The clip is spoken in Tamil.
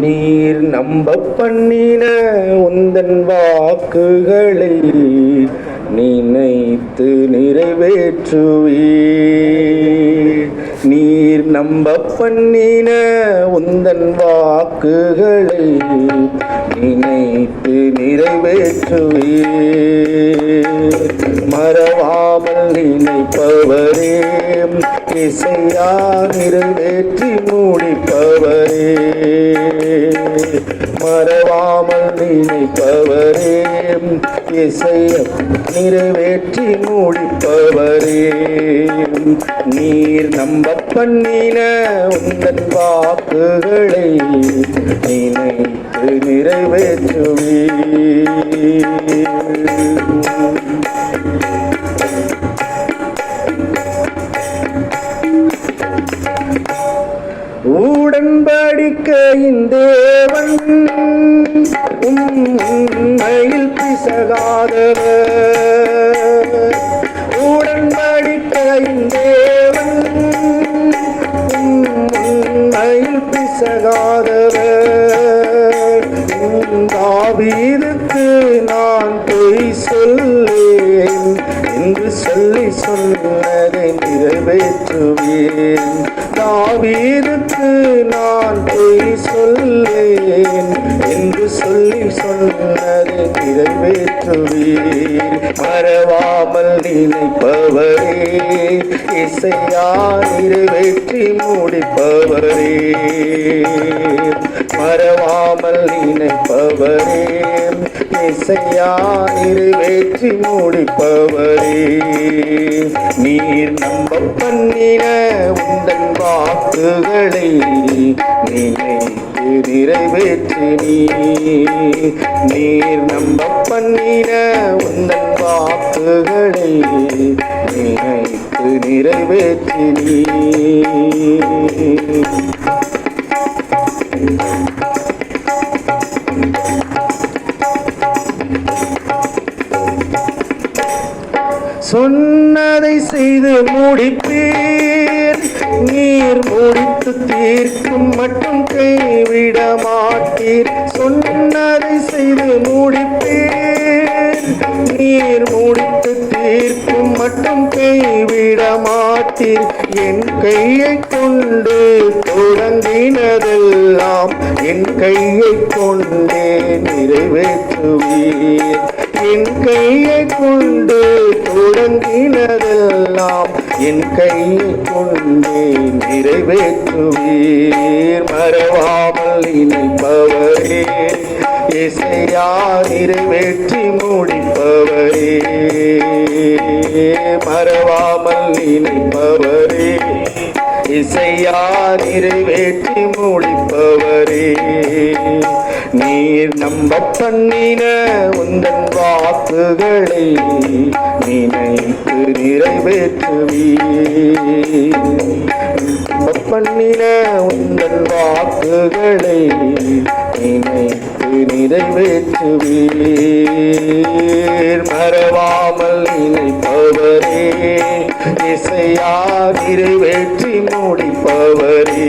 நீர் நம்ப பண்ணின உந்தன் வாக்குகளை நினைத்து நிறைவேற்றுவீர். நீர் நம்ப பண்ணின உந்தன் வாக்குகளை நினைத்து நிறைவேற்றுவீர். மறவாமல் நினைப்பவரே இசையா நிறைவேற்றி முடிப்பவரே நிறைவேற்றி முடிப்பவரே. நீர் நம்ப பண்ணின உந்தன் வாக்குகளை நினைத்து நிறைவேற்றுவீர். தேவன் உண்மையில் பிசகாதவர். உடன்படிக்கையின் தேவன் உண்மையில் பிசகாதவர். தாவீதுக்கு நான் பொய் சொல்லேன் என்று சொல்லி சொன்னதை நிறைவேற்றுவேன். தாவீதுக்கு நான் என்று சொல்லி சொன்னதை நிறைவேற்றுவீர். மறவாமல் நினைப்பவரே இசையா நிறைவேற்றி முடிப்பவரே. மறவாமல் நினைப்பவரே. இசையா நிறைவேற்றி மூடிப்பவரே. நீர் நம்ப பண்ணின உந்தன் வாக்குகளை நினைத்து நிறைவேற்றி நீர் நம்ப பண்ணின உந்தன் வாக்குகளை நினைத்து நிறைவேற்றி நீ. சொன்னதை செய்து முடிப்பீர் நீர் முடித்து தீர்க்கும் மட்டும் கைவிட மாட்டீர். சொன்னதை செய்து முடிப்பீர் நீர் முடித்து தீர்க்கும் மட்டும் கைவிட மாட்டீர். என் கையை கொண்டு தொடங்கினதெல்லாம் என் கையை கொண்டே நிறைவேற்றுவீர். என் கையை கொண்டு தொடங்கினதெல்லாம் என் கையை கொண்டு நிறைவேற்றுவீர். மறவாமல் இணைப்பவரே இசையா நிறைவேற்றி முடிப்பவரே. மறவாமல் இணைப்பவரே இசையா நிறைவேற்றி முடிப்பவரே. நீர் நம்ப பண்ணின உந்தன் வாக்குகளை நினைத்து நிறைவேற்றுவீர். பண்ணின உந்தன் வாக்குகளை நினைத்து நிறைவேற்றுவீர். மறவாமல் நினைப்பவரே இசையா நிறைவேற்றி முடிப்பவரே.